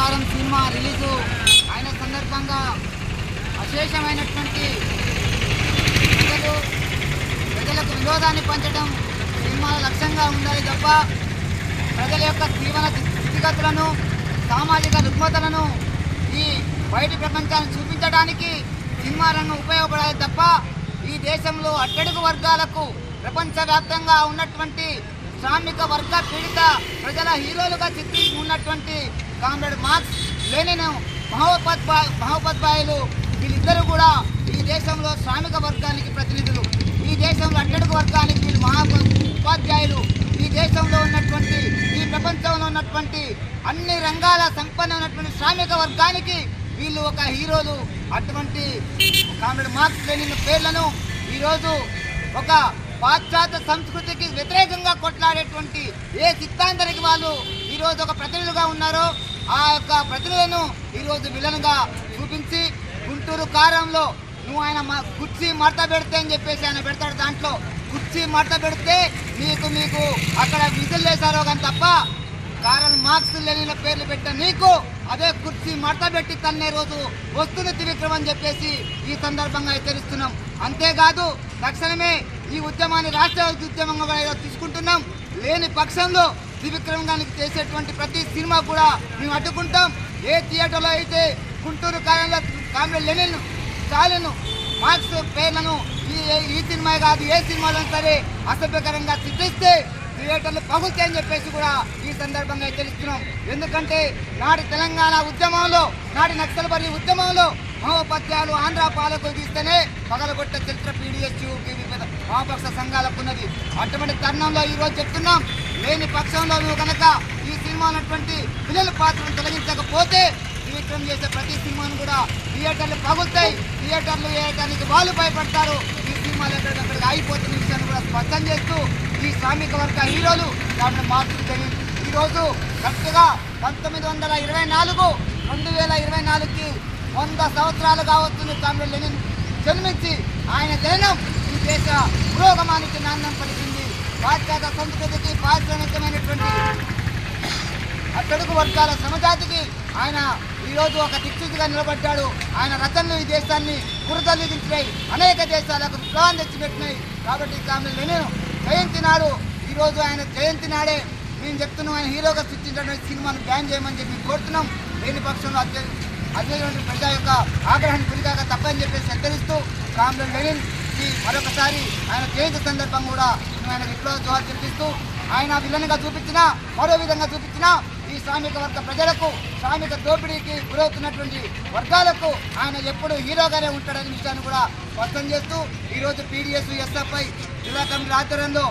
అవతారం cinema release అయిన సందర్భంగా అశేషమైనటువంటి ప్రజలు ప్రజలకు వినోదాన్ని పంచడం సినిమా లక్ష్యంగా ఉండాలి తప్ప ప్రజల యొక్క జీవన స్థితిగతులను సామాజిక రుగ్మతలను ఈ బయట ప్రపంచాన్ని చూపించడానికి సినిమా రంగం ఉపయోగపడాలి తప్ప ఈ దేశంలో అట్టడుగు వర్గాలకు ప్రపంచవ్యాప్తంగా ఉన్నటువంటి శ్రామిక వర్గ పీడిత ప్రజల హీరోలుగా చిత్రీ ఉన్నటువంటి కామ్రేడ్ మార్క్స్ లెనిన్ మహోపద్భాయ్ మహోపద్భాయులు వీళ్ళిద్దరూ కూడా ఈ దేశంలో శ్రామిక వర్గానికి ప్రతినిధులు. ఈ దేశంలో అట్టడుగు వర్గానికి వీళ్ళు మహా ఉపాధ్యాయులు ఈ దేశంలో ఉన్నటువంటి ఈ ప్రపంచంలో ఉన్నటువంటి అన్ని రంగాల సంపన్న ఉన్నటువంటి శ్రామిక వర్గానికి వీళ్ళు ఒక హీరోలు. అటువంటి కామ్రేడ్ మార్క్స్ లెనిన్ పేర్లను ఈరోజు ఒక పాశ్చాత్య సంస్కృతికి వ్యతిరేకంగా కొట్లాడేటువంటి ఏ సిద్ధాంతానికి వాళ్ళు ఈరోజు ఒక ప్రతినిధులుగా ఉన్నారో ఆ యొక్క ప్రతినిధులను ఈరోజు విలన్గా చూపించి గుంటూరు కారంలో నువ్వు ఆయన కుర్చీ మడత పెడితే అని చెప్పేసి ఆయన పెడతాడు దాంట్లో. కుర్చీ మడత పెడితే నీకు మీకు అక్కడ విజులు వేశారో కానీ తప్ప కారల్ మార్క్స్ లెనిన పేర్లు పెట్టా నీకు అదే కుర్చీ మడత పెట్టి తన్నే రోజు వస్తున్న త్రివిక్రమ్ అని చెప్పేసి ఈ సందర్భంగా హెచ్చరిస్తున్నాం. అంతేకాదు తక్షణమే ఈ ఉద్యమాన్ని రాష్ట్ర ఉద్యమంగా తీసుకుంటున్నాం. లేని పక్షంలో త్రివిక్రమ్ గారికి చేసేటువంటి ప్రతి సినిమా కూడా మేము అడ్డుకుంటాం. ఏ థియేటర్లో అయితే గుంటూరు కాలంలో కామెడీ లెనిన్ స్టాలిన్ మార్క్స్ పేర్లను ఈ ఈ సినిమా కాదు ఏ సినిమాలో సరే అసభ్యకరంగా చిత్రిస్తే థియేటర్లు పగులుతాయని చెప్పేసి కూడా ఈ సందర్భంగా హెచ్చరిస్తున్నాం ఎందుకంటే నాటి తెలంగాణ ఉద్యమంలో నాటి నక్సల్బరి ఉద్యమంలో మహోపాధ్యాయులు ఆంధ్ర పాలకులు తీస్తేనే పగలగొట్ట చరిత్ర పీడిఎస్యు వామపక్ష సంఘాలకు ఉన్నది. అటువంటి తరుణంలో ఈరోజు చెప్తున్నాం లేని పక్షంలో నువ్వు కనుక ఈ సినిమా ఉన్నటువంటి పిల్లల పాత్రను తొలగించకపోతే త్రివిక్రమ్ చేసే ప్రతి సినిమాను కూడా థియేటర్లు పగులుతాయి. థియేటర్లు వేయడానికి వాళ్ళు భయపడతారు. ఈ సినిమాలు ఎక్కడికక్కడికి ఆగిపోతున్న విషయాన్ని కూడా స్పష్టం చేస్తూ ఈ శ్రామిక వర్గ హీరోలు దాంట్లో మార్పులు తెలియదు ఈరోజు కరెక్ట్గా పంతొమ్మిది వందల ఇరవై నాలుగు రెండు వేల ఇరవై నాలుగుకి వంద సంవత్సరాలు కావస్తుంది తమిళ లెనిన్ జన్మించి ఆయన జననం ఈ దేశ పురోగమానికి నాందం పలికింది. పాశ్చాత సంస్కృతికి పారిశ్రామికమైనటువంటి అట్టడుగు వర్గాల సమజాతికి ఆయన ఈరోజు ఒక దిక్సూచిగా నిలబడ్డాడు. ఆయన రచనలు ఈ దేశాన్ని కురతల్లిదించినాయి అనేక దేశాలకు విప్లవం తెచ్చిపెట్టినాయి కాబట్టి ఆమె నేను జయంతి నాడు ఈరోజు ఆయన జయంతి నాడే మేము చెప్తున్నాం ఆయన హీరోగా సృష్టించినటువంటి సినిమాను బ్యాన్ చేయమని చెప్పి కోరుతున్నాం. లేని పక్షంలో అత్య అటువంటి ప్రజా యొక్క ఆగ్రహాన్ని గురికాక తప్పని చెప్పేసి హెచ్చరిస్తూ కామ్రెడ్ లెనిన్ చేసి మరొకసారి ఆయన జయంతి సందర్భం కూడా మేము ఆయన విప్లవ జోహార్ చూపిస్తూ ఆయన విలన్గా చూపించినా మరో విధంగా చూపించినా ఈ శ్రామిక వర్గ ప్రజలకు శ్రామిక దోపిడీకి గురవుతున్నటువంటి వర్గాలకు ఆయన ఎప్పుడు హీరోగానే ఉంటాడనే విషయాన్ని కూడా స్పష్టం చేస్తూ ఈరోజు పీడిఎస్ ఎస్ఎఫ్ఐ జిల్లా కమిటీ ఆధ్వర్యంలో